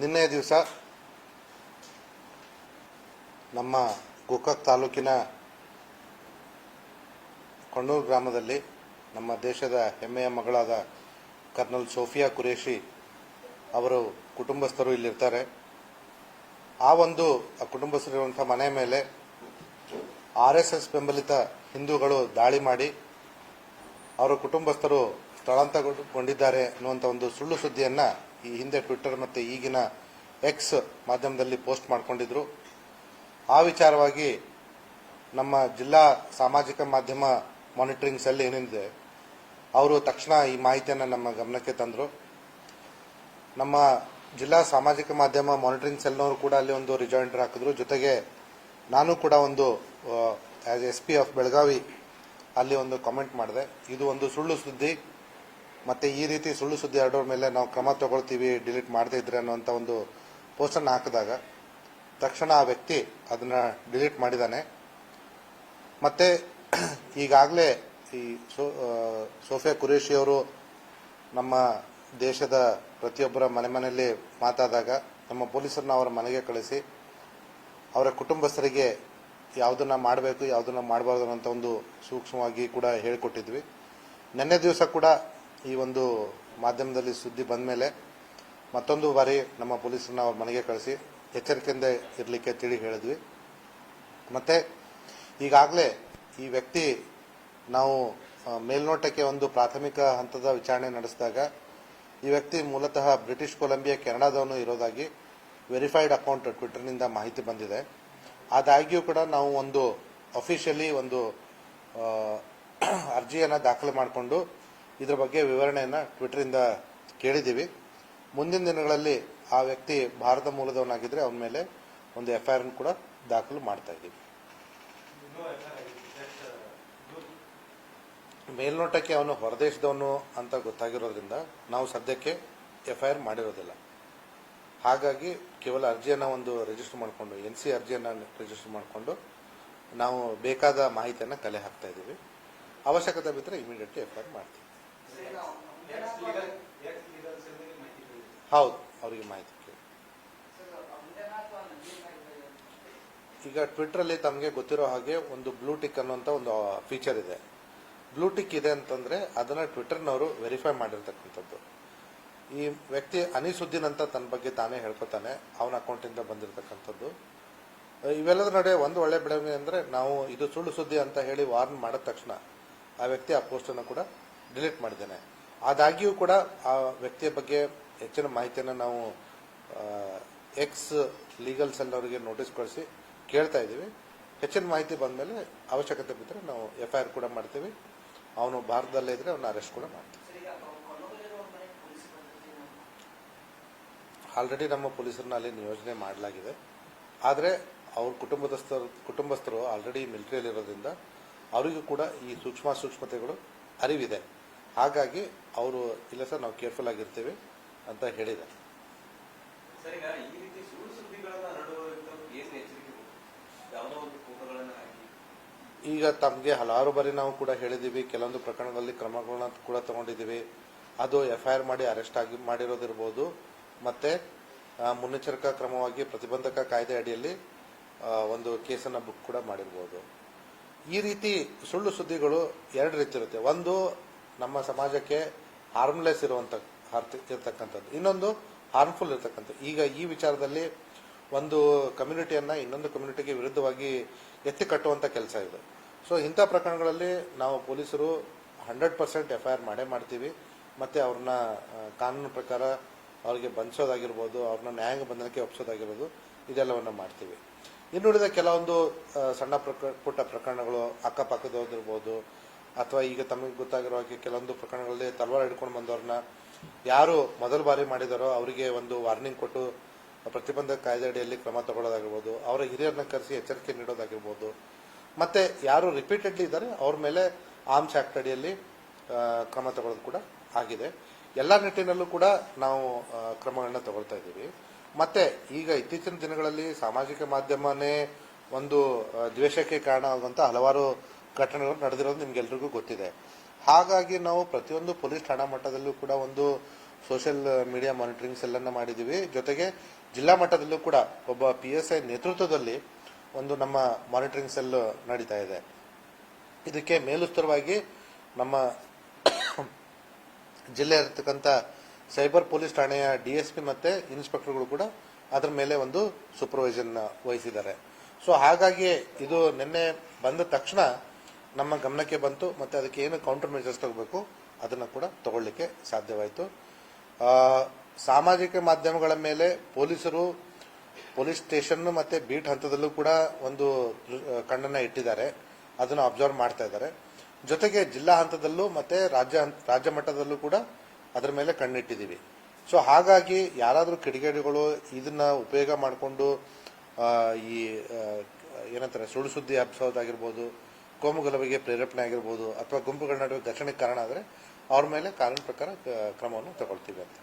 ನಿನ್ನೆ ದಿವಸ ನಮ್ಮ ಗೋಕಾಕ್ ತಾಲೂಕಿನ ಕಣ್ಣೂರು ಗ್ರಾಮದಲ್ಲಿ ನಮ್ಮ ದೇಶದ ಹೆಮ್ಮೆಯ ಮಗಳಾದ ಕರ್ನಲ್ ಸೋಫಿಯಾ ಕುರೇಶಿ ಅವರು ಕುಟುಂಬಸ್ಥರು ಇಲ್ಲಿರ್ತಾರೆ. ಆ ಒಂದು, ಆ ಕುಟುಂಬಸ್ಥರಿರುವಂಥ ಮನೆ ಮೇಲೆ ಆರ್ ಎಸ್ ಎಸ್ ಬೆಂಬಲಿತ ಹಿಂದೂಗಳು ದಾಳಿ ಮಾಡಿ ಅವರ ಕುಟುಂಬಸ್ಥರು ಸ್ಥಳಾಂತರಗೊಂಡಿದ್ದಾರೆ ಅನ್ನುವಂಥ ಒಂದು ಸುಳ್ಳು ಸುದ್ದಿಯನ್ನ ಈ ಹಿಂದೆ ಟ್ವಿಟ್ಟರ್ ಮತ್ತು ಈಗಿನ ಎಕ್ಸ್ ಮಾಧ್ಯಮದಲ್ಲಿ ಪೋಸ್ಟ್ ಮಾಡಿಕೊಂಡಿದ್ರು. ಆ ವಿಚಾರವಾಗಿ ನಮ್ಮ ಜಿಲ್ಲಾ ಸಾಮಾಜಿಕ ಮಾಧ್ಯಮ ಮಾನಿಟರಿಂಗ್ ಸೆಲ್ ಏನಿದೆ, ಅವರು ತಕ್ಷಣ ಈ ಮಾಹಿತಿಯನ್ನು ನಮ್ಮ ಗಮನಕ್ಕೆ ತಂದರು. ನಮ್ಮ ಜಿಲ್ಲಾ ಸಾಮಾಜಿಕ ಮಾಧ್ಯಮ ಮಾನಿಟರಿಂಗ್ ಸೆಲ್ನವರು ಕೂಡ ಅಲ್ಲಿ ಒಂದು ರಿಜಾಯಿಂಡರ್ ಹಾಕಿದ್ರು. ಜೊತೆಗೆ ನಾನು ಕೂಡ ಒಂದು as S P of Belagavi ಅಲ್ಲಿ ಒಂದು ಕಾಮೆಂಟ್ ಮಾಡಿದೆ. ಇದು ಒಂದು ಸುಳ್ಳು ಸುದ್ದಿ. ಮತ್ತೆ ಈ ರೀತಿ ಸುಳ್ಳು ಸುದ್ದಿ ಹರಡೋರ ಮೇಲೆ ನಾವು ಕ್ರಮ ತಗೊಳ್ತೀವಿ, ಡಿಲೀಟ್ ಮಾಡದೇ ಇದ್ರೆ ಅನ್ನುವಂಥ ಒಂದು ಪೋಸ್ಟನ್ನು ಹಾಕಿದಾಗ ತಕ್ಷಣ ಆ ವ್ಯಕ್ತಿ ಅದನ್ನ ಡಿಲೀಟ್ ಮಾಡಿದ್ದಾನೆ ಮತ್ತೆ ಈಗಾಗಲೇ ಈ ಸೋಫಿಯಾ ಕುರೇಶಿ ಅವರು ನಮ್ಮ ದೇಶದ ಪ್ರತಿಯೊಬ್ಬರ ಮನೆ ಮನೆಯಲ್ಲಿ ಮಾತಾದಾಗ ನಮ್ಮ ಪೊಲೀಸರನ್ನ ಅವರ ಮನೆಗೆ ಕಳಿಸಿ ಅವರ ಕುಟುಂಬಸ್ಥರಿಗೆ ಯಾವುದನ್ನ ಮಾಡಬೇಕು, ಯಾವುದನ್ನ ಮಾಡಬಾರ್ದು ಅನ್ನೋಂಥ ಒಂದು ಸೂಕ್ಷ್ಮವಾಗಿ ಕೂಡ ಹೇಳಿಕೊಟ್ಟಿದ್ವಿ. ನಿನ್ನೆ ದಿವಸ ಕೂಡ ಈ ಒಂದು ಮಾಧ್ಯಮದಲ್ಲಿ ಸುದ್ದಿ ಬಂದ ಮೇಲೆ ಮತ್ತೊಂದು ಬಾರಿ ನಮ್ಮ ಪೊಲೀಸರನ್ನ ಅವ್ರ ಮನೆಗೆ ಕಳಿಸಿ ಎಚ್ಚರಿಕೆಯಿಂದ ಇರಲಿಕ್ಕೆ ತಿಳಿ ಹೇಳಿದ್ವಿ. ಮತ್ತೆ ಈಗಾಗಲೇ ಈ ವ್ಯಕ್ತಿ ನಾವು ಮೇಲ್ನೋಟಕ್ಕೆ ಒಂದು ಪ್ರಾಥಮಿಕ ಹಂತದ ವಿಚಾರಣೆ ನಡೆಸಿದಾಗ ಈ ವ್ಯಕ್ತಿ ಮೂಲತಃ ಬ್ರಿಟಿಷ್ ಕೊಲಂಬಿಯಾ ಕೆನಡಾದವನು ಇರೋದಾಗಿ ವೆರಿಫೈಡ್ ಅಕೌಂಟ್ ಟ್ವಿಟರ್ನಿಂದ ಮಾಹಿತಿ ಬಂದಿದೆ. ಆದಾಗ್ಯೂ ಕೂಡ ನಾವು ಒಂದು ಅಫಿಷಿಯಲಿ ಒಂದು ಅರ್ಜಿಯನ್ನು ದಾಖಲೆ ಮಾಡಿಕೊಂಡು ಇದ್ರ ಬಗ್ಗೆ ವಿವರಣೆಯನ್ನು ಟ್ವಿಟರಿಂದ ಕೇಳಿದ್ದೀವಿ. ಮುಂದಿನ ದಿನಗಳಲ್ಲಿ ಆ ವ್ಯಕ್ತಿ ಭಾರತ ಮೂಲದವನಾಗಿದ್ದರೆ ಅವನ ಮೇಲೆ ಒಂದು ಎಫ್ಐಆರ್ ಕೂಡ ದಾಖಲು ಮಾಡ್ತಾ ಇದ್ದೀವಿ. ಮೇಲ್ನೋಟಕ್ಕೆ ಅವನು ಹೊರದೇಶದವನು ಅಂತ ಗೊತ್ತಾಗಿರೋದ್ರಿಂದ ನಾವು ಸದ್ಯಕ್ಕೆ ಎಫ್ಐಆರ್ ಮಾಡಿರೋದಿಲ್ಲ. ಹಾಗಾಗಿ ಕೇವಲ ಅರ್ಜಿಯನ್ನು ಒಂದು ರಿಜಿಸ್ಟರ್ ಮಾಡಿಕೊಂಡು ಎನ್ ಸಿ ಅರ್ಜಿಯನ್ನು ರಿಜಿಸ್ಟರ್ ಮಾಡಿಕೊಂಡು ನಾವು ಬೇಕಾದ ಮಾಹಿತಿಯನ್ನು ಕಲೆ ಹಾಕ್ತಾ ಇದ್ದೀವಿ. ಅವಶ್ಯಕತೆ ಬಿದ್ದರೆ ಇಮಿಡಿಯೇಟ್ಲಿ ಎಫ್ಐಆರ್ ಮಾಡ್ತೀವಿ. ಹೌದು, ಅವರಿಗೆ ಮಾಹಿತಿ ಕೇಳಿ. ಈಗ ಟ್ವಿಟ್ರಲ್ಲಿ ತಮಗೆ ಗೊತ್ತಿರೋ ಹಾಗೆ ಒಂದು ಬ್ಲೂ ಟಿಕ್ ಅನ್ನುವಂಥ ಒಂದು ಫೀಚರ್ ಇದೆ. ಬ್ಲೂ ಟಿಕ್ ಇದೆ ಅಂತಂದ್ರೆ ಅದನ್ನ ಟ್ವಿಟರ್ನವರು ವೆರಿಫೈ ಮಾಡಿರ್ತಕ್ಕಂಥದ್ದು. ಈ ವ್ಯಕ್ತಿ ಅನಿಸುದ್ದೀನ್ ಅಂತ ತನ್ನ ಬಗ್ಗೆ ತಾನೇ ಹೇಳ್ಕೊತಾನೆ, ಅವನ ಅಕೌಂಟಿಂದ ಬಂದಿರತಕ್ಕಂಥದ್ದು. ಇವೆಲ್ಲದರ ನಡುವೆ ಒಂದು ಒಳ್ಳೆ ಬೆಳವಣಿಗೆ ಅಂದ್ರೆ ನಾವು ಇದು ಸುಳ್ಳು ಸುದ್ದಿ ಅಂತ ಹೇಳಿ ವಾರ್ನ್ ಮಾಡಿದ ತಕ್ಷಣ ಆ ವ್ಯಕ್ತಿ ಆ ಪೋಸ್ಟನ್ನು ಕೂಡ ಡಿಲೀಟ್ ಮಾಡಿದ್ದೇನೆ. ಆದಾಗ್ಯೂ ಕೂಡ ಆ ವ್ಯಕ್ತಿಯ ಬಗ್ಗೆ ಹೆಚ್ಚಿನ ಮಾಹಿತಿಯನ್ನು ನಾವು ಎಕ್ಸ್ ಲೀಗಲ್ ಸೆಲ್ ಅವರಿಗೆ ನೋಟಿಸ್ ಕಳಿಸಿ ಕೇಳ್ತಾ ಇದ್ದೀವಿ. ಹೆಚ್ಚಿನ ಮಾಹಿತಿ ಬಂದ ಮೇಲೆ ಅವಶ್ಯಕತೆ ಬಿದ್ದರೆ ನಾವು ಎಫ್ಐಆರ್ ಕೂಡ ಮಾಡ್ತೀವಿ. ಅವನು ಭಾರತದಲ್ಲೇ ಇದ್ದರೆ ಅವನ್ನ ಅರೆಸ್ಟ್ ಕೂಡ ಮಾಡ್ತೀವಿ. ಆಲ್ರೆಡಿ ನಮ್ಮ ಪೊಲೀಸರನ್ನ ಅಲ್ಲಿ ನಿಯೋಜನೆ ಮಾಡಲಾಗಿದೆ. ಆದರೆ ಅವ್ರ ಕುಟುಂಬದಸ್ಥರು ಕುಟುಂಬಸ್ಥರು ಆಲ್ರೆಡಿ ಮಿಲಿಟರಿಯಲ್ಲಿ ಇರೋದ್ರಿಂದ ಅವರಿಗೂ ಕೂಡ ಈ ಸೂಕ್ಷ್ಮ ಸೂಕ್ಷ್ಮತೆಗಳು ಅರಿವಿದೆ. ಹಾಗಾಗಿ ಅವರು ಇಲ್ಲ ಸರ್ ನಾವು ಕೇರ್ಫುಲ್ ಆಗಿರ್ತೀವಿ. ಅಂತ ಹೇಳಿದ. ಈಗ ತಮಗೆ ಹಲವಾರು ಬಾರಿ ನಾವು ಕೂಡ ಹೇಳಿದ್ದೀವಿ ಕೆಲವೊಂದು ಪ್ರಕರಣಗಳಲ್ಲಿ ಕ್ರಮಗಳನ್ನ ಕೂಡ ತಗೊಂಡಿದ್ದೀವಿ ಅದು ಎಫ್ಐಆರ್ ಮಾಡಿ ಅರೆಸ್ಟ್ ಆಗಿ ಮಾಡಿರೋದಿರ್ಬೋದು. ಮತ್ತೆ ಮುನ್ನೆಚ್ಚರಿಕಾ ಕ್ರಮವಾಗಿ ಪ್ರತಿಬಂಧಕ ಕಾಯ್ದೆ ಅಡಿಯಲ್ಲಿ ಒಂದು ಕೇಸನ್ನು ಬುಕ್ ಕೂಡ ಮಾಡಿರ್ಬೋದು. ಈ ರೀತಿ ಸುಳ್ಳು ಸುದ್ದಿಗಳು ಎರಡು ರೀತಿ ಇರುತ್ತೆ. ಒಂದು ನಮ್ಮ ಸಮಾಜಕ್ಕೆ ಹಾರ್ಮ್ಲೆಸ್ ಇರತಕ್ಕಂಥದ್ದು. ಇನ್ನೊಂದು ಹಾರ್ಮ್ಫುಲ್ ಇರ್ತಕ್ಕಂಥದ್ದು. ಈಗ ಈ ವಿಚಾರದಲ್ಲಿ ಒಂದು ಕಮ್ಯುನಿಟಿಯನ್ನು ಇನ್ನೊಂದು ಕಮ್ಯುನಿಟಿಗೆ ವಿರುದ್ಧವಾಗಿ ಎತ್ತಿ ಕಟ್ಟುವಂತ ಕೆಲಸ ಇದೆ. ಸೊ ಇಂಥ ಪ್ರಕರಣಗಳಲ್ಲಿ ನಾವು ಪೊಲೀಸರು hundred percent F I R ಮಾಡೇ ಮಾಡ್ತೀವಿ. ಮತ್ತೆ ಅವ್ರನ್ನ ಕಾನೂನು ಪ್ರಕಾರ ಅವ್ರಿಗೆ ಬಂಧಿಸೋದಾಗಿರ್ಬೋದು, ಅವ್ರನ್ನ ನ್ಯಾಯಾಂಗ ಬಂಧನಕ್ಕೆ ಒಪ್ಪಿಸೋದಾಗಿರ್ಬೋದು ಇದೆಲ್ಲವನ್ನ ಮಾಡ್ತೀವಿ. ಇನ್ನುಳಿದ ಕೆಲವೊಂದು ಸಣ್ಣ ಪ್ರಕ, ಪುಟ್ಟ ಪ್ರಕರಣಗಳು ಅಕ್ಕಪಕ್ಕದವ್ರದಿರ್ಬೋದು ಅಥವಾ ಈಗ ತಮಗೆ ಗೊತ್ತಾಗಿರೋ ಹಾಗೆ ಕೆಲವೊಂದು ಪ್ರಕರಣಗಳಲ್ಲಿ ತಲವಾರ ಹಿಡ್ಕೊಂಡು ಬಂದವ್ರನ್ನ ಯಾರು ಮೊದಲ ಬಾರಿ ಮಾಡಿದಾರೋ ಅವರಿಗೆ ಒಂದು ವಾರ್ನಿಂಗ್ ಕೊಟ್ಟು ಪ್ರತಿಬಂಧಕ ಕಾಯ್ದೆ ಅಡಿಯಲ್ಲಿ ಕ್ರಮ ತಗೊಳ್ಳೋದಾಗಿರ್ಬೋದು, ಅವರ ಹಿರಿಯರನ್ನ ಕರೆಸಿ ಎಚ್ಚರಿಕೆ ನೀಡೋದಾಗಿರ್ಬೋದು, ಮತ್ತೆ ಯಾರು ರಿಪೀಟೆಡ್ಲಿ ಇದ್ದಾರೆ ಅವ್ರ ಮೇಲೆ ಆರ್ಮ್ಸ್ ಆಕ್ಟ್ ಅಡಿಯಲ್ಲಿ ಕ್ರಮ ತಗೊಳ್ಳೋದು ಕೂಡ ಆಗಿದೆ. ಎಲ್ಲ ನಿಟ್ಟಿನಲ್ಲೂ ಕೂಡ ನಾವು ಕ್ರಮಗಳನ್ನ ತಗೊಳ್ತಾ ಇದ್ದೀವಿ. ಮತ್ತೆ ಈಗ ಇತ್ತೀಚಿನ ದಿನಗಳಲ್ಲಿ ಸಾಮಾಜಿಕ ಮಾಧ್ಯಮನೇ ಒಂದು ದ್ವೇಷಕ್ಕೆ ಕಾರಣ ಆಗುವಂತ ಹಲವಾರು ಘಟನೆಗಳು ನಡೆದಿರೋದು ನಿಮ್ಗೆಲ್ರಿಗೂ ಗೊತ್ತಿದೆ. ಹಾಗಾಗಿ ನಾವು ಪ್ರತಿಯೊಂದು ಪೊಲೀಸ್ ಠಾಣಾ ಮಟ್ಟದಲ್ಲೂ ಕೂಡ ಒಂದು ಸೋಷಿಯಲ್ ಮೀಡಿಯಾ ಮಾನಿಟರಿಂಗ್ಸ್ ಎಲ್ಲನ್ನ ಮಾಡಿದ್ದೀವಿ. ಜೊತೆಗೆ ಜಿಲ್ಲಾ ಮಟ್ಟದಲ್ಲೂ ಕೂಡ ಒಬ್ಬ ಪಿ ಎಸ್ ಐ ನೇತೃತ್ವದಲ್ಲಿ ಒಂದು ನಮ್ಮ ಮಾನಿಟರಿಂಗ್ ಸೆಲ್ ನಡೀತಾ ಇದೆ. ಇದಕ್ಕೆ ಮೇಲುಸ್ತರವಾಗಿ ನಮ್ಮ ಜಿಲ್ಲೆ ಇರತಕ್ಕಂಥ ಸೈಬರ್ ಪೊಲೀಸ್ ಠಾಣೆಯ ಡಿ ಎಸ್ ಪಿ ಮತ್ತೆ ಇನ್ಸ್ಪೆಕ್ಟರ್ಗಳು ಕೂಡ ಅದರ ಮೇಲೆ ಒಂದು ಸೂಪರ್ವೈಸನ್ ವಹಿಸಿದ್ದಾರೆ. ಸೊ ಹಾಗಾಗಿ ಇದು ನಿನ್ನೆ ಬಂದ ತಕ್ಷಣ ನಮ್ಮ ಗಮನಕ್ಕೆ ಬಂತು ಮತ್ತೆ ಅದಕ್ಕೆ ಏನು ಕೌಂಟರ್ ಮೆಜರ್ಸ್ ತಗೋಬೇಕು, ಅದನ್ನು ಕೂಡ ತಗೊಳ್ಳಿಕ್ಕೆ ಸಾಧ್ಯವಾಯಿತು. ಸಾಮಾಜಿಕ ಮಾಧ್ಯಮಗಳ ಮೇಲೆ ಪೊಲೀಸರು, ಪೊಲೀಸ್ ಸ್ಟೇಷನ್ ಮತ್ತೆ ಬೀಟ್ ಹಂತದಲ್ಲೂ ಕೂಡ ಒಂದು ಕಣ್ಣನ್ನು ಇಟ್ಟಿದ್ದಾರೆ. ಅದನ್ನು ಅಬ್ಸರ್ವ್ ಮಾಡ್ತಾ ಇದ್ದಾರೆ. ಜೊತೆಗೆ ಜಿಲ್ಲಾ ಹಂತದಲ್ಲೂ ಮತ್ತೆ ರಾಜ್ಯ ರಾಜ್ಯ ಮಟ್ಟದಲ್ಲೂ ಕೂಡ ಅದರ ಮೇಲೆ ಕಣ್ಣಿಟ್ಟಿದ್ದೀವಿ. ಸೊ ಹಾಗಾಗಿ ಯಾರಾದರೂ ಕಿಡಿಗೇಡಿಗಳು ಇದನ್ನ ಉಪಯೋಗ ಮಾಡಿಕೊಂಡು ಈ ಏನಂತಾರೆ ಸುಳ್ಳು ಸುದ್ದಿ ಹಬ್ಬಿಸೋದಾಗಿರ್ಬೋದು ಕೋಮು ಗಲಭೆಗೆ ಪ್ರೇರೇಪಣೆ ಆಗಿರ್ಬೋದು ಅಥವಾ ಗುಂಪುಗಳ ನಡುವೆ ಘರ್ಷಣೆಗೆ ಕಾರಣ ಆದರೆ ಅವ್ರ ಮೇಲೆ ಕಾನೂನು ಪ್ರಕಾರ ಕ್ರಮವನ್ನು ತಗೊಳ್ತೀವಿ ಅಂತ.